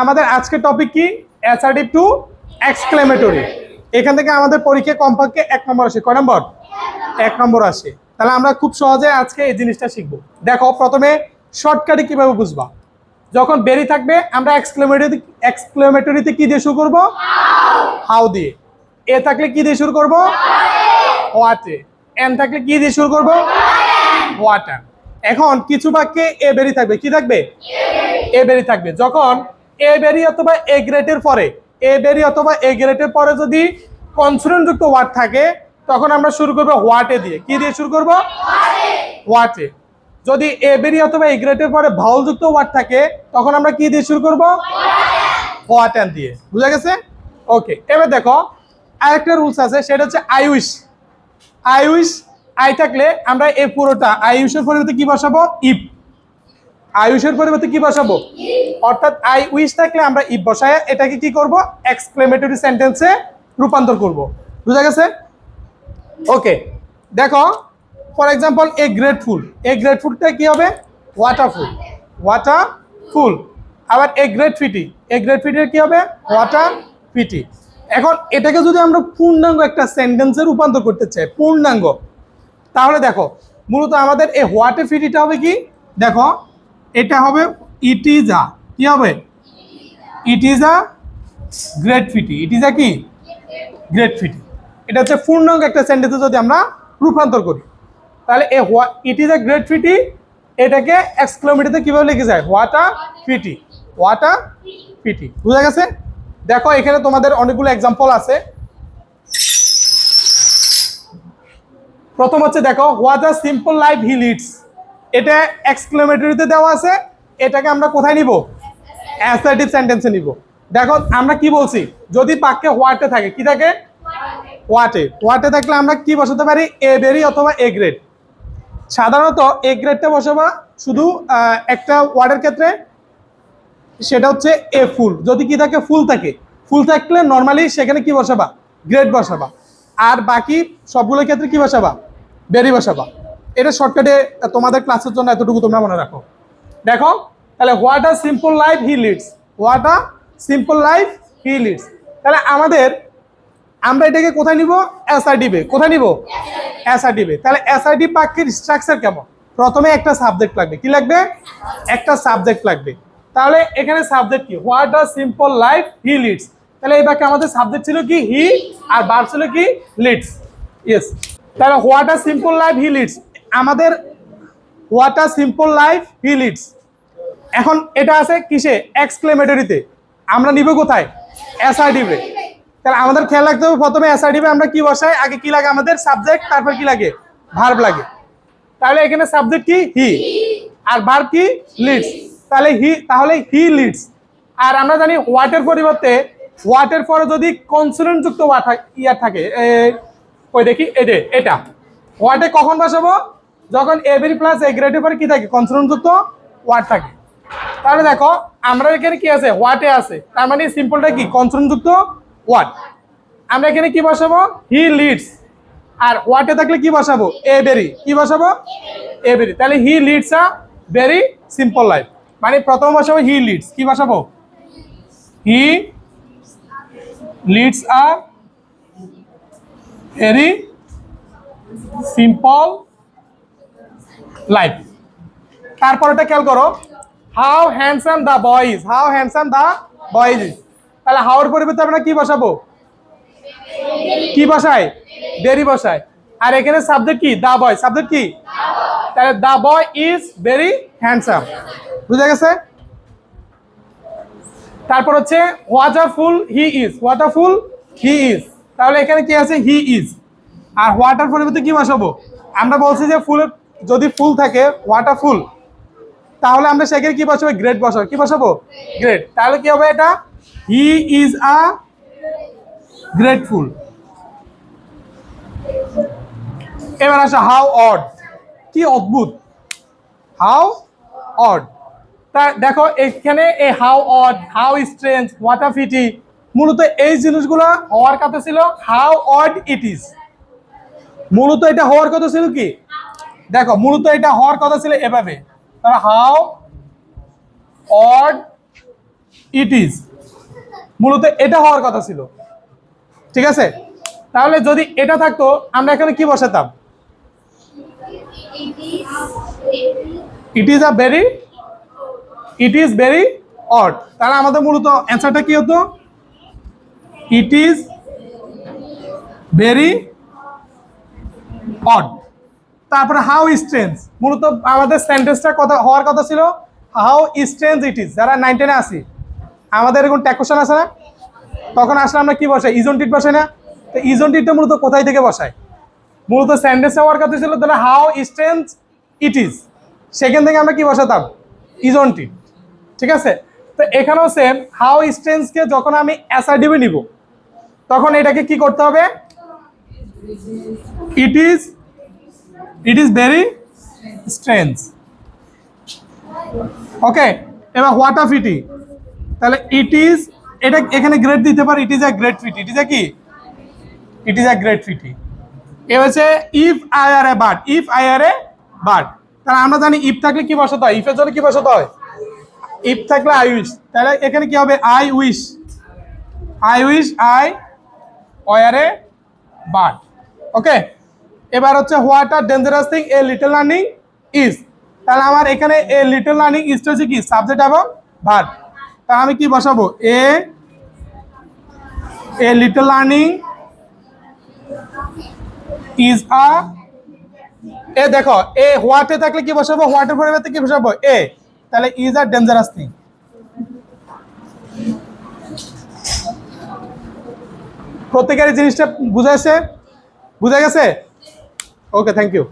আমাদের আজকের টপিক কি? অ্যাসার্টিভ টু এক্সক্লেমেটরি এখান থেকে আমাদের পরীক্ষা কমপক্ষে এক নম্বর আসে। কয় নম্বর? এক নম্বর আসে। তাহলে আমরা খুব সহজে আজকে এই জিনিসটা শিখব। দেখো, প্রথমে শর্টকাটে কীভাবে বুঝবা? যখন বেরি থাকবে, আমরা এক্সক্লেমেটরি এক্সক্লেমেটরিতে কি দিয়ে শুরু করব? হাউ দিয়ে। এ থাকলে কি দিয়ে শুরু করব? হোয়াটে এন থাকলে কি দিয়ে শুরু করব? ওয়াটার এখন কিছু বাক্যে এ বেরি থাকবে। কি থাকবে? এ বেরি থাকবে। যখন এ বেরি অথবা এ গ্রেটের পরে এ বেরি অথবা এ গ্রেটের পরে যদি কনসোনেন্ট যুক্ত ওয়ার্ড থাকে, তখন আমরা শুরু করব হোয়াটে দিয়ে। কি দিয়ে শুরু করব? হোয়াটে যদি এ বেরি অথবা এ গ্রেটের পরে ভাউলযুক্ত ওয়ার্ড থাকে, তখন আমরা কি দিয়ে শুরু করব? হোয়াটেন দিয়ে। বুঝা গেছে? ওকে এবার দেখো, আরেকটা রুলস আছে, সেটা হচ্ছে আই উইশ আই থাকলে আমরা এই পুরোটা আই উইশের পরিবর্তে কি বসাবো? ইফ আয়ুষের পরিবর্তে কি বসাবো? অর্থাৎ আই উইশ থাকলে আমরা ইফ বসায়, এটাকে কি করব? এক্সক্লেমেটরি সেন্টেন্সে রূপান্তর করব। বুঝা গেছে? ওকে দেখো for example a grateful a গ্রেটফুলটা কি হবে? ওয়াটারফুল ওয়াটারফুল আবার a great pity a great ফিটির কি হবে? ওয়াটার ফিটি এখন এটাকে যদি আমরা পূর্ণাঙ্গ একটা সেন্টেন্সে রূপান্তর করতে চাই, পূর্ণাঙ্গ, তাহলে দেখো, মূলত আমাদের এই হোয়াটে ফিটিটা হবে কি? দেখো এটা হবে ইট ইজ আ কি হবে? It is a great pity. It is a কি? Great pity. এটা হচ্ছে পূর্ণাঙ্গ একটা সেন্টেন্সে যদি আমরা রূপান্তর করি। তাহলে এ হোয়া ইট ইজ আ গ্রেট ফিটি, এটাকে এক্সক্লোমিটিতে কীভাবে লিখে যায়? হোয়াট ফিটি হোয়াট ফিটি বুঝা গেছে? দেখো, এখানে তোমাদের অনেকগুলো এক্সাম্পল আছে। প্রথম হচ্ছে, দেখো what a simple life he leads এটা এক্সক্লেমেটরিতে দেওয়া আছে। এটাকে আমরা কোথায় নিব? অ্যাসার্টিভ সেন্টেন্সে নিব। দেখো, আমরা কি বলছি? যদি পাককে হোয়াটে থাকে, কি থাকে? হোয়াটে হোয়াটে থাকলে আমরা কি বসাতে পারি? এ বেরি অথবা এ গ্রেড সাধারণত এ গ্রেডটা বসাবা শুধু একটা ওয়ার্ডের ক্ষেত্রে। সেটা হচ্ছে এ ফুল যদি কি থাকে ফুল থাকে। ফুল থাকলে নর্মালি সেখানে কি বসাবা? গ্রেড বসাবা। আর বাকি সবগুলোর ক্ষেত্রে কি বসাবা? বেরি বসাবা। এটা শর্টকাটে তোমাদের ক্লাসের জন্য এতটুকু তোমরা মনে রাখো। দেখো, তাহলে what a simple life he leads what a simple life he leads তাহলে আমাদের, আমরা এটাকে কোথায় নিব? এসআরডিবে কোথায় নিব? এসআরডিবে তাহলে এসআরডি বাক্যের স্ট্রাকচার কেমন? প্রথমে একটা সাবজেক্ট লাগবে। কি লাগবে? একটা সাবজেক্ট লাগবে। তাহলে এখানে সাবজেক্ট কি? What a simple life he leads তাহলে এই বাক্যে আমাদের সাবজেক্ট ছিল কি? হি আর বার ছিল কি? লিডস ইয়েস তাহলে what a simple life he leads আমাদের what a simple life he leads এখন এটা আছে কিসে? এক্সক্লেমেটরিতে আমরা নিব কোথায়? এসআরডিবে তাহলে আমাদের খেয়াল রাখতে হবে, প্রথমে এসআরডিবে আমরা কি বসাই? আগে কি লাগে আমাদের? সাবজেক্ট তারপর কি লাগে? ভার্ব লাগে। তাহলে এখানে সাবজেক্ট কি? হি আর ভার্ব কি? লিডস তাহলে হি তাহলে হি লিডস আর আমরা জানি হোয়াটের পরিবর্তে হোয়াটের পরে যদি কনসোনেন্ট যুক্ত ওয়ার্ড ইয়া থাকে ওই দেখি, এই যে, এটা। হোয়াটে কখন বসাবো? যখন এভরি প্লাস এ গ্রেডের পরে কি থাকে? কনসোনেন্ট যুক্ত ওয়ার্ড থাকে। তাহলে দেখো, আমরা এখানে কি আছে? হোয়াটে আছে। তার মানে সিম্পলটা কি? কনসোনেন্ট যুক্ত ওয়ার্ড আমরা এখানে কি বসাবো? হি লিডস আর হোয়াটে থাকলে কি বসাবো? এ বেরি কি বসাবো? এ বেরি তাহলে he leads a very simple life মানে প্রথম বসাবো হি লিডস কি বসাবো? He leads a very simple life তারপর এটা খেয়াল করো। How handsome the boys how handsome the boys তাহলে হাওয়ার পরিবর্তে আমরা কি বসাবো? কি বসায় ভেরি বসায় আর এখানে সাবজেক্ট কি? দা বয় সাবজেক্ট কি? তাহলে the boy is very handsome বুঝা গেছে? তারপর হচ্ছে ওয়াটারফুল হি ইজ ওয়াটারফুল হি ইজ তাহলে এখানে কি আছে? হি ইজ আর ওয়াটার পরিবর্তে কি বসাবো? আমরা বলছি যে ফুলের যদি ফুল থাকে ওয়াটার ফুল তাহলে আমরা সেখানে কি বসাবো? গ্রেড বসাবো। কি বসাবো? গ্রেড তাহলে কি হবে এটা? হি ইজ আ গ্রেটফুল এবার আসা হাউ অড কি অদ্ভুত। হাউ অড তা দেখো, এখানে এই how odd how strange what a pity মূলত এই জিনিসগুলো হওয়ার কথা ছিল হাউ অড ইট ইজ মূলত এটা হওয়ার কথা ছিল কি? দেখো, মূলত এটা হওয়ার কথা ছিল এভাবে। তারা হাউ অড ইট ইজ মূলত এটা হওয়ার কথা ছিল। ঠিক আছে? তাহলে যদি এটা থাকতো, আমরা এখানে কি বসাতাম? It is a very it is very odd তাহলে আমাদের মূলত অ্যান্সারটা কি হতো? ইট ইজ ভেরি অড তারপরে হাউ স্ট্রেঞ্জ মূলত আমাদের সেন্টেন্সটা কথা হওয়ার কথা ছিল হাউ স্ট্রেঞ্জ ইট ইজ যারা নাইন টেনে আসি আমাদের এরকম ট্যাকোশন আসে না? তখন আসলে আমরা কি বসাই? ইজন টিট বসাই না? তো ইজন টিটটা মূলত কোথায় থেকে বসাই? মূলত সেন্টেন্স হওয়ার কথা ছিল, তাহলে হাউ স্ট্রেঞ্জ ইট ইজ সেখান থেকে আমরা কি বসাতাম? ইজন টিট ঠিক আছে? তো এখানেও সেম হাউ স্ট্রেঞ্জকে যখন আমি অ্যাসাইডিভে নিব, তখন এটাকে কি করতে হবে? It is it is very strange okay এবার হোয়াট অফ ইটি তাহলে ইট ইজ এটা এখানে গ্রেড দিতে পারে it is a great pity it is a কি? It is a great pity এ হচ্ছে if I are a bird if I are a bird তাহলে আমরা জানি ইফ থাকলে কি বসাতে হয়? ইফের জন্য কি বসাতে হয়? ইফ থাকলে আই উইশ তাহলে এখানে কি হবে? I wish I wish I were bird okay এবার হচ্ছে what a dangerous thing a little learning is তাহলে আমার এখানে এ লিটল লার্নিং ইজটা হচ্ছে কি? সাবজেক্ট এবং ভার্ব তাহলে আমি কি বসাবো? A a little learning is a a দেখো এ হোয়াটে থাকলে কি বসাবো? হোয়াটের পরিবর্তে কি বসাবো? এ তাহলে ইজ আ ডেঞ্জারাস থিং প্রত্যেকের জিনিসটা বুঝাইছে? বুঝা গেছে? Okay thank you